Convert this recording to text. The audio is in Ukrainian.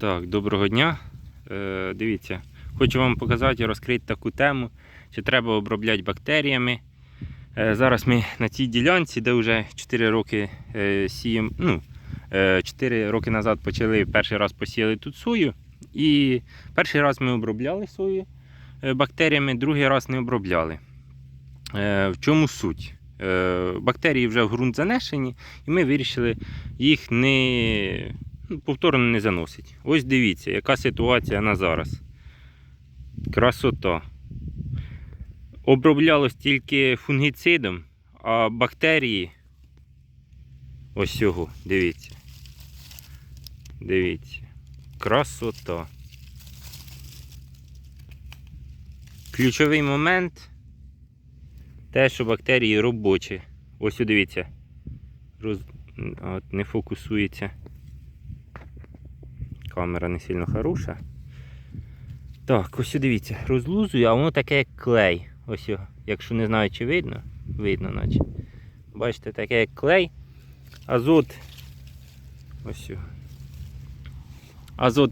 Так, доброго дня. Е, дивіться, хочу вам показати і розкрити таку тему, чи треба обробляти бактеріями. Е, зараз ми на цій ділянці, де вже 4 роки е, сіємо, ну, е, 4 роки назад почали перший раз посіяли тут сою. І перший раз ми обробляли сою е, бактеріями, другий раз не обробляли. Е, в чому суть? Е, бактерії вже в ґрунт занесені, і ми вирішили їх не повторно не заносить. Ось дивіться, яка ситуація на зараз. Красота. Оброблялось тільки фунгіцидом, а бактерії. Ось цього, дивіться. Дивіться. Красота. Ключовий момент те, що бактерії робочі. Ось дивіться. Роз... От, не фокусується. Камера не сильно хороша. Так, ось дивіться, розлузую, а воно таке як клей. Ось, його. якщо не знаю, чи видно, видно, наче. Бачите, таке як клей. Азот. Ось. Азот